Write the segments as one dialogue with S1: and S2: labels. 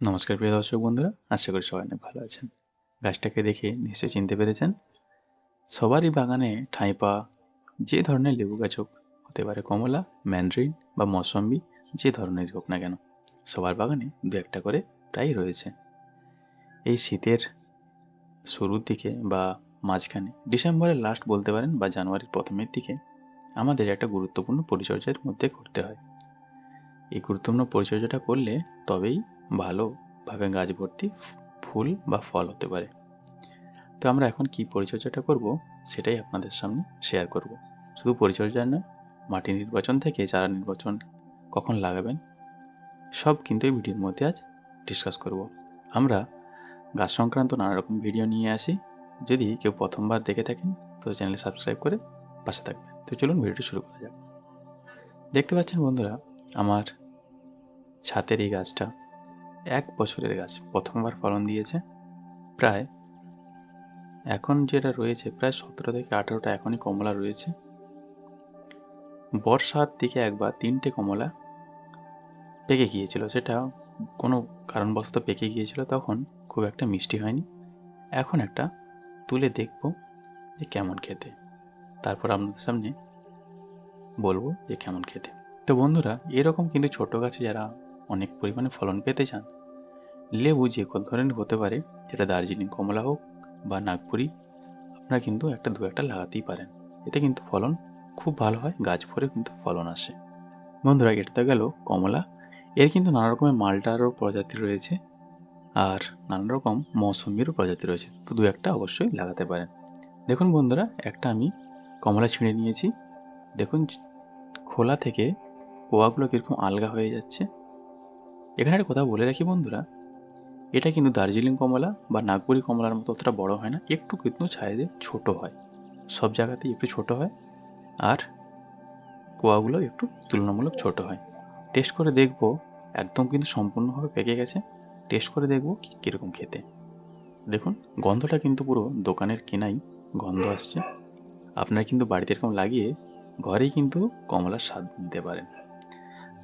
S1: নমস্কার, প্রিয় দর্শক বন্ধুরা, আশা করি সবাই অনেক ভালো আছেন। গাছটাকে দেখে নিশ্চয়ই চিনতে পেরেছেন, সবারই বাগানে ঠাঁই পাওয়া যে ধরনের লেবু গাছ হোক, হতে পারে কমলা, ম্যান্ড্রিন বা মৌসম্বি, যে ধরনেরই হোক না কেন, সবার বাগানে দু একটা করে প্রায়ই রয়েছে। এই শীতের শুরুর দিকে বা মাঝখানে ডিসেম্বরের লাস্ট বলতে পারেন বা জানুয়ারির প্রথমের দিকে, আমাদের একটা গুরুত্বপূর্ণ পরিচর্যার মধ্যে করতে হয়। এই গুরুত্বপূর্ণ পরিচর্যাটা করলে তবেই ভালোভাবে গাছ ভর্তি ফুল বা ফল হতে পারে। তো আমরা এখন কি পরিচর্যাটা করব সেটাই আপনাদের সামনে শেয়ার করব। শুধু পরিচর্যা নয় মাটি নির্বাচন থেকে চারা নির্বাচন কখন লাগাবেন, সব কিন্তু এই ভিডিওর মধ্যে আজ ডিসকাস করব। আমরা গাছ সংক্রান্ত নানা রকম ভিডিও নিয়ে আসি। যদি কেউ প্রথমবার দেখে থাকেন, তো চ্যানেলে সাবস্ক্রাইব করে পাশে থাকবেন। তো চলুন ভিডিওটি শুরু করা যাক। দেখতে পাচ্ছেন বন্ধুরা, আমার ছাতের এই গাছটা এক বছরের গাছ প্রথমবার ফলন দিয়েছে। প্রায় এখন যেটা রয়েছে, প্রায় সতেরো থেকে আঠেরোটা এখনই কমলা রয়েছে। বর্ষার দিকে একবার তিনটে কমলা পেকে গিয়েছিল। সেটা কোনো কারণবশত পেকে গিয়েছিল, তখন খুব একটা মিষ্টি হয়নি। এখন একটা তুলে দেখব যে কেমন খেতে। তারপর আপনাদের সামনে বলব যে কেমন খেতে। তো বন্ধুরা, এরকম কিন্তু ছোট গাছে যারা অনেক পরিমাণে ফলন পেতে চান। লেবু যে কোনো ধরনের হতে পারে, সেটা দার্জিলিং কমলা হোক বা নাগপুরি, আপনারা কিন্তু একটা দু একটা লাগাতেই পারেন। এতে কিন্তু ফলন খুব ভালো হয়, গাছ ভরে কিন্তু ফলন আসে। বন্ধুরা, এটা গেল কমলা। এর কিন্তু নানা রকমের মালটারও প্রজাতি রয়েছে আর নানা রকম মৌসুমিরও প্রজাতি রয়েছে। তো দু একটা অবশ্যই লাগাতে পারেন। দেখুন বন্ধুরা, একটা আমি কমলা ছিঁড়ে নিয়েছি। দেখুন, খোলা থেকে কোয়াগুলো কীরকম আলগা হয়ে যাচ্ছে। এখানে একটা কথা বলে রাখি বন্ধুরা, এটা কিন্তু দার্জিলিং কমলা বা নাগপুরি কমলার মতো অতটা বড় হয় না, একটু কিন্তু ছাইজে ছোট হয়। সব জায়গাতেই একটু ছোট হয় আর কোয়াগুলো একটু তুলনামূলক ছোট হয়। টেস্ট করে দেখব, একদম কিন্তু সম্পূর্ণভাবে পেকে গেছে। টেস্ট করে দেখব কীরকম খেতে। দেখুন, গন্ধটা কিন্তু পুরো দোকানের কেনাই গন্ধ আসছে। আপনারা কিন্তু বাড়িতে এরকম লাগিয়ে ঘরেই কিন্তু কমলার স্বাদ নিতে পারেন।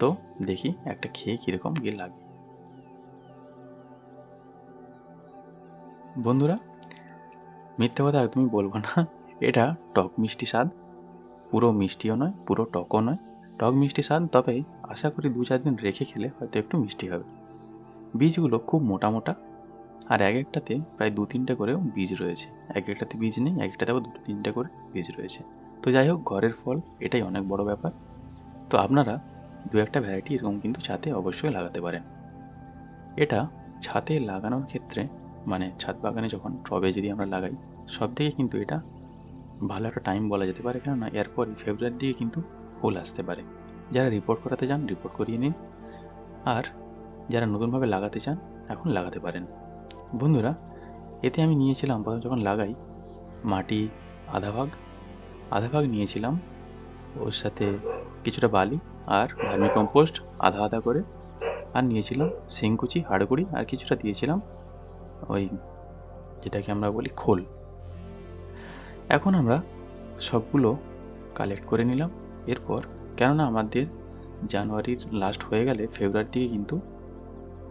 S1: তো দেখি একটা খেয়ে কীরকম গিয়ে লাগে। বন্ধুরা, মিথ্যে কথা একদমই বলব না। এটা টক মিষ্টি স্বাদ। পুরো মিষ্টিও নয়, পুরো টকও নয়। টক মিষ্টি স্বাদ, তবে আশা করি দু চার দিন রেখে খেলে হয়তো একটু মিষ্টি হবে। বীজগুলো খুব মোটা মোটা, আর এক একটাতে প্রায় দু তিনটে করেও বীজ রয়েছে। এক একটাতে বীজ নেই, এক একটাতে আবার দুটো তিনটে করে বীজ রয়েছে। তো যাই হোক, ঘরের ফল এটাই অনেক বড় ব্যাপার। তো আপনারা দু একটা ভ্যারাইটি এরকম কিন্তু ছাতে অবশ্যই লাগাতে পারেন। এটা ছাতে লাগানোর ক্ষেত্রে মানে ছাদ বাগানে যখন টবে যদি আমরা লাগাই, সব থেকে কিন্তু এটা ভালো একটা টাইম বলা যেতে পারে। কেননা এরপরই ফেব্রুয়ারির দিকে কিন্তু ফুল আসতে পারে। যারা রিপোর্ট করাতে চান রিপোর্ট করিয়ে নিন। আর যারা নতুনভাবে লাগাতে চান, এখন লাগাতে পারেন। বন্ধুরা, এতে আমি নিয়েছিলাম, প্রথম যখন লাগাই, মাটি, আধা ভাগ আধা ভাগ নিয়েছিলাম। ওর সাথে কিছুটা বালি আর ভার্মি কম্পোস্ট আধা আধা করে। আর নিয়েছিলাম শিংকুচি, হাড়গুড়ি আর কিছুটা দিয়েছিলাম ওই যেটাকে আমরা বলি খোল। এখন আমরা সবগুলো কালেক্ট করে নিলাম। এরপর কেননা আমাদের জানুয়ারির লাস্ট হয়ে গেলে ফেব্রুয়ারির দিকে কিন্তু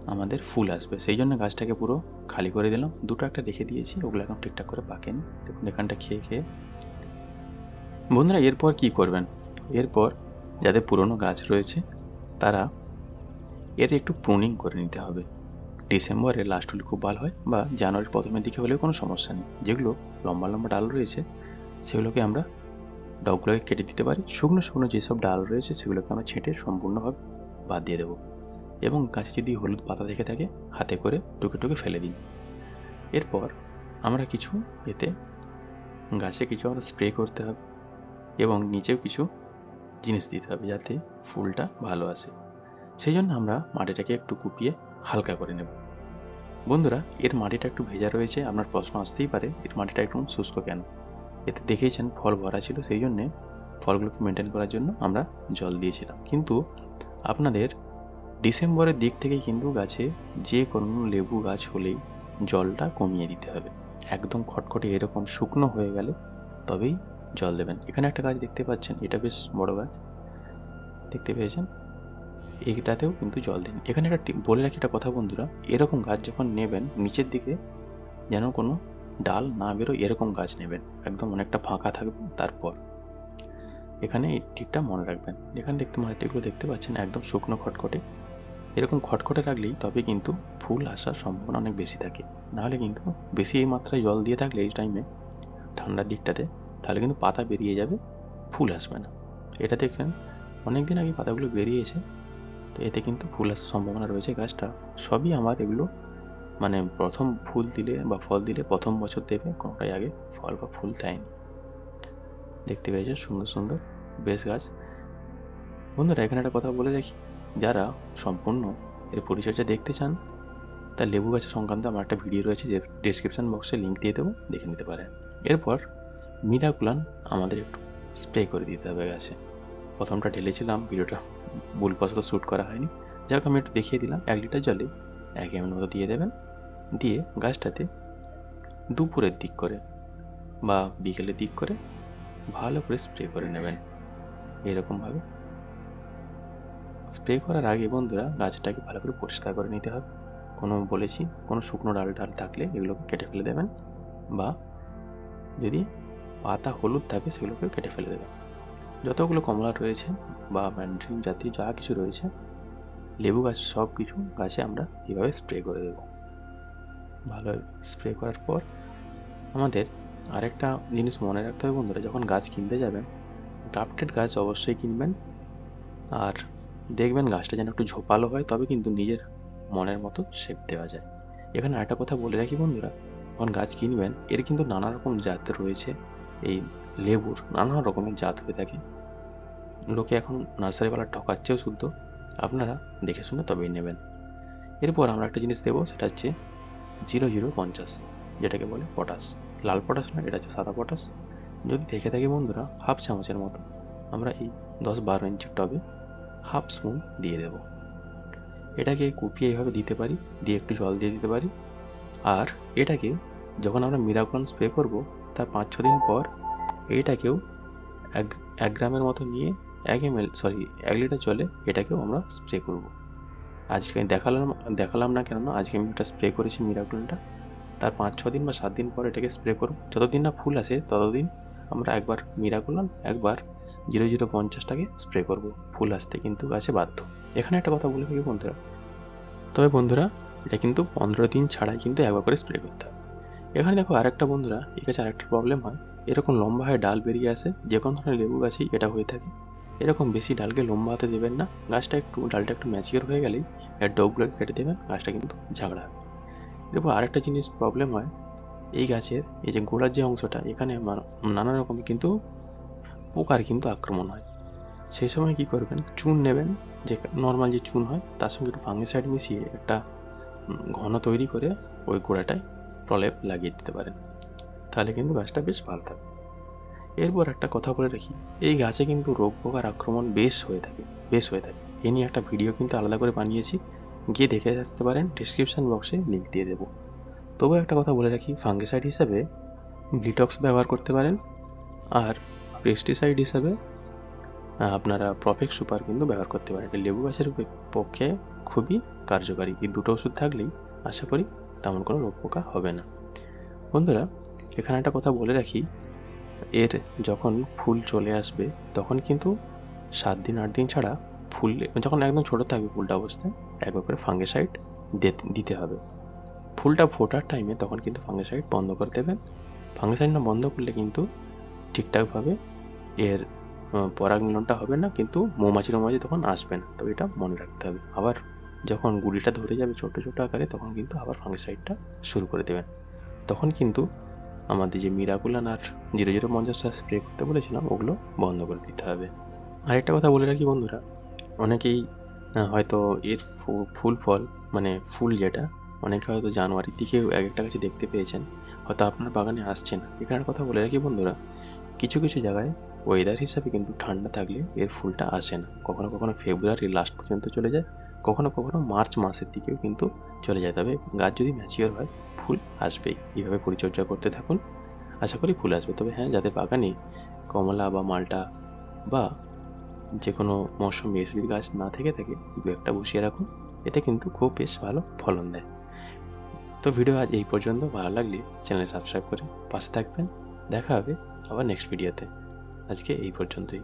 S1: আমাদের ফুল আসবে। সেই জন্য গাছটাকে পুরো খালি করে দিলাম। দুটো একটা রেখে দিয়েছি ওগুলো এখন ঠিকঠাক করে পাকেনি। দেখুন, এখানটা খেয়ে খেয়ে। বন্ধুরা, এরপর কি করবেন? এরপর যাদের পুরনো গাছ রয়েছে, তারা এর একটু প্রুনিং করে নিতে হবে। ডিসেম্বরে লাস্ট হলে খুব ভালো হয় বা জানুয়ারির প্রথমের দিকে হলেও কোনো সমস্যা নেই। যেগুলো লম্বা লম্বা ডাল রয়েছে, সেগুলোকে আমরা ডগগুলোকে কেটে দিতে পারি। শুকনো শুকনো যেসব ডাল রয়েছে, সেগুলোকে আমরা ছেঁটে সম্পূর্ণভাবে বাদ দিয়ে দেবো এবং গাছে যদি হলুদ পাতা থেকে থাকে, হাতে করে টুকে টুকে ফেলে দিন। এরপর আমরা কিছু এতে গাছে কিছু আমরা স্প্রে করতে হবে এবং নিচেও কিছু জিনিস দিতে হবে যাতে ফুলটা ভালো আসে। সেই জন্য আমরা মাটিটাকে একটু কুপিয়ে হালকা করে নেব। বন্ধুরা, এর মাটিটা একটু ভেজা রয়েছে, আপনার প্রশ্ন আসতেই পারে, এর মাটিটা একটু শুষ্ক কেন? এতে দেখেইছেন ফল ভরা ছিল সেই জন্যে ফলগুলোকে মেনটেন করার জন্য আমরা জল দিয়েছিলাম। কিন্তু আপনাদের ডিসেম্বরের দিক থেকেই কিন্তু গাছে যে কোনো লেবু গাছ হলেই জলটা কমিয়ে দিতে হবে। একদম খটখটে এরকম শুকনো হয়ে গেলে তবেই জল দেবেন। এখানে একটা গাছ দেখতে পাচ্ছেন, এটা বেশ বড় গাছ। দেখতে পেয়েছেন? এইটাতেও কিন্তু জল দিন। এখানে একটা বলে রাখি একটা কথা বন্ধুরা, এরকম গাছ যখন নেবেন, নিচের দিকে যেন কোনো ডাল না বেরোয়, এরকম গাছ নেবেন। একদম অনেকটা ফাঁকা থাকবে তারপর। এখানে এই টিপটা মনে রাখবেন। এখানে দেখতে মনে এগুলো দেখতে পাচ্ছেন, একদম শুকনো খটখটে। এরকম খটখটে রাখলেই তবে কিন্তু ফুল আসার সম্ভাবনা অনেক বেশি থাকে। নাহলে কিন্তু বেশি এই মাত্রায় জল দিয়ে থাকলে এই টাইমে ঠান্ডার দিকটাতে তাহলে কিন্তু পাতা বেরিয়ে যাবে, ফুল আসবে না। এটা দেখেন অনেক দিন আগে পাতাগুলো বেরিয়েছে, তো এতে কিন্তু ফুল আসার সম্ভাবনা রয়েছে গাছটা। সবই আমার এগুলো মানে প্রথম ফুল দিলে বা ফল দিলে প্রথম বছর দেবে, কোনোটাই আগে ফল বা ফুল দেয়নি। দেখতে পেয়েছে, সুন্দর সুন্দর বেশ গাছ। বন্ধুরা, এখানে একটা কথা বলে রাখি, যারা সম্পূর্ণ এর পরিচর্যা দেখতে চান, তার লেবু গাছের সংক্রান্ত আমার একটা ভিডিও রয়েছে, যে ডিসক্রিপশন বক্সে লিঙ্ক দিয়ে দেবো, দেখে নিতে পারেন। এরপর মিরাকুলান আমাদের একটু স্প্রে করে দিতে হবে গাছে। প্রথমটা ঢেলেছিলাম, ভিডিওটা ভুলবশত শ্যুট করা হয়নি। যাক, আমি একটু দেখিয়ে দিলাম, এক লিটার জলে এক এমএল মতো দিয়ে দেবেন। দিয়ে গাছটাতে দুপুরের দিক করে বা বিকেলের দিক করে ভালো করে স্প্রে করে নেবেন। এরকমভাবে। স্প্রে করার আগে বন্ধুরা গাছটাকে ভালো করে পরিষ্কার করে নিতে হবে। কোনো বলেছি, কোনো শুকনো ডাল ডাল থাকলে এগুলোকে কেটে ফেলে দেবেন বা যদি পাতা হলুদ থাকে সেগুলোকে কেটে ফেলে দেবে। যতগুলো কমলা রয়েছে বা ম্যান্ড্রিন জাতীয় যা কিছু রয়েছে, লেবু গাছ সব কিছু গাছে আমরা এভাবে স্প্রে করে দেবো। ভালো স্প্রে করার পর আমাদের আরেকটা জিনিস মনে রাখতে হবে বন্ধুরা, যখন গাছ কিনতে যাবেন গ্রাফটেড গাছ অবশ্যই কিনবেন। আর দেখবেন গাছটা যেন একটু ঝোপালো হয়, তবে কিন্তু নিজের মনের মতো শেপ দেওয়া যায়। এখানে আরেকটা কথা বলে রাখি বন্ধুরা, যখন গাছ কিনবেন, এর কিন্তু নানা রকম জাত রয়েছে। এই লেবুর নানা রকমের জাত হয়ে থাকে। লোকে এখন নার্সারিওয়ালা ঠকাচ্ছেও শুদ্ধ। আপনারা দেখে শুনে তবেই নেবেন। এরপর আমরা একটা জিনিস দেবো, সেটা হচ্ছে জিরো জিরো পঞ্চাশ, যেটাকে বলে পটাশ। লাল পটাশ না, এটা হচ্ছে সাদা পটাশ। যদি দেখে থাকি বন্ধুরা, হাফ চামচের মতো, আমরা এই দশ বারো ইঞ্চির টবে হাফ স্পুন দিয়ে দেব। এটাকে কুপিয়ে এইভাবে দিতে পারি, দিয়ে একটু জল দিয়ে দিতে পারি। আর এটাকে যখন আমরা মিরাকলন স্প্রে করব তার পাঁচ, ছ দিন পর এটাকেও এক এক গ্রামের মতো নিয়ে এক এম সরি এক লিটার জলে এটাকেও আমরা স্প্রে করব। আজকে আমি দেখালাম দেখালাম না কেননা আজকে আমি এটা স্প্রে করেছি মিরাকলনটা তার পাঁচ, ছ দিন বা সাত দিন পর এটাকে স্প্রে করব। যতদিন না ফুল আসে ততদিন আমরা একবার মিরাকলন একবার জিরো জিরো পঞ্চাশটাকে স্প্রে করব। ফুল আসতে কিন্তু গাছে বাধ্য। এখানে একটা কথা বলে থাকি বন্ধুরা। তবে বন্ধুরা, এটা কিন্তু পনেরো দিন ছাড়াই কিন্তু একবার করে স্প্রে করতে হবে। এখানে দেখো আরেকটা বন্ধুরা, এই গাছে আরেকটা প্রবলেম হয়। এরকম লম্বা হয়ে ডাল বেরিয়ে আসে, যে কোনো ধরনের লেবু গাছেই এটা হয়ে থাকে। এরকম বেশি ডালকে লম্বা হতে দেবেন না। গাছটা একটু, ডালটা একটু ম্যাচিওর হয়ে গেলেই এর ডোবগুলোকে কেটে দেবেন, গাছটা কিন্তু ঝাগড়া হবে। এরপর আরেকটা জিনিস প্রবলেম হয়, এই গাছের, এই যে গোড়ার যে অংশটা, এখানে নানা রকমের কিন্তু পোকার কিন্তু আক্রমণ হয়। সেই সময় কি করবেন, চুন নেবেন, যে নর্মাল যে চুন হয়, তার সঙ্গে একটু ফাঙ্গিসাইড মিশিয়ে একটা ঘন তৈরি করে ওই গোড়াটায় প্রলেপ লাগিয়ে দিতে পারেন। তাহলে কিন্তু গাছটা বেশ ভালো থাকবে। এরপর একটা কথা বলে রাখি, এই গাছে কিন্তু রোগ পোকার আক্রমণ বেশ হয়ে থাকে, বেশ হয়ে থাকে। এ নিয়ে একটা ভিডিও কিন্তু আলাদা করে বানিয়েছি, গিয়ে দেখে আসতে পারেন ডিসক্রিপশান বক্সে লিঙ্ক দিয়ে দেবো। তবু একটা কথা বলে রাখি ফাঙ্গিসাইড হিসাবে ব্লিটক্স ব্যবহার করতে পারেন, আর পেস্টিসাইড হিসাবে আপনারা প্রফেক্ট সুপার কিন্তু ব্যবহার করতে পারেন। লেবু গাছের পক্ষে খুবই কার্যকারী। এই দুটো ওষুধ থাকলেই আশা করি তেমন কোনো রোগ পোকা হবে না। বন্ধুরা, এখানে একটা কথা বলে রাখি। এর যখন ফুল চলে আসবে, তখন কিন্তু সাত দিন, আট দিন ছাড়া ফুল, যখন একদম ছোটো থাকবে ফুলটা অবস্থায় একবার করে ফাঙ্গিসাইড দিতে হবে। ফুলটা ফোটার টাইমে তখন কিন্তু ফাঙ্গিসাইড বন্ধ করে দেবেন। ফাঙ্গিসাইড না বন্ধ করলে কিন্তু ঠিকঠাকভাবে এর পরাগ মিলনটা হবে না, কিন্তু মৌমাছির মৌমাছি তখন আসবে না। তো এটা মনে রাখতে হবে। আবার যখন গুড়িটা ধরে যাবে ছোটো ছোটো আকারে, তখন কিন্তু আবার ফাঙ্গিসাইডটা শুরু করে দেবেন। তখন কিন্তু আমাদের যে মিরাকুলান আর জিরো জিরো পঞ্চাশটা স্প্রে করতে বলেছিলাম, ওগুলো বন্ধ করে দিতে হবে। আরেকটা কথা বলে রাখি বন্ধুরা, অনেকেই হয়তো এর ফুল ফল মানে ফুল যেটা, অনেকে হয়তো জানুয়ারির দিকেও এক একটা গাছে দেখতে পেয়েছেন, হয়তো আপনার বাগানে আসছে না। এখানের কথা বলে রাখি বন্ধুরা, কিছু কিছু জায়গায় ওয়েদার হিসাবে কিন্তু ঠান্ডা থাকলে এর ফুলটা আসে না। কখনো কখনো ফেব্রুয়ারি লাস্ট পর্যন্ত চলে যায় কখনো কখনো মার্চ মাসের দিকেও কিন্তু চলে যায়। তবে গাছ যদি ম্যাচিওর হয়, ফুল আসবেই। এইভাবে পরিচর্যা করতে থাকুন। আশা করি ফুল আসবে। তবে হ্যাঁ যাদের বাগানে কমলা বা মালটা বা যে কোনো মৌসুমি এসিড গাছ না থেকে থাকে, দু একটা বসিয়ে রাখুন। এতে কিন্তু খুব বেশ ভালো ফলন দেয়। তো ভিডিও আজ এই পর্যন্ত। ভালো লাগলে চ্যানেল সাবস্ক্রাইব করে পাশে থাকবেন। দেখা হবে আবার নেক্সট ভিডিওতে আজকে এই পর্যন্তই।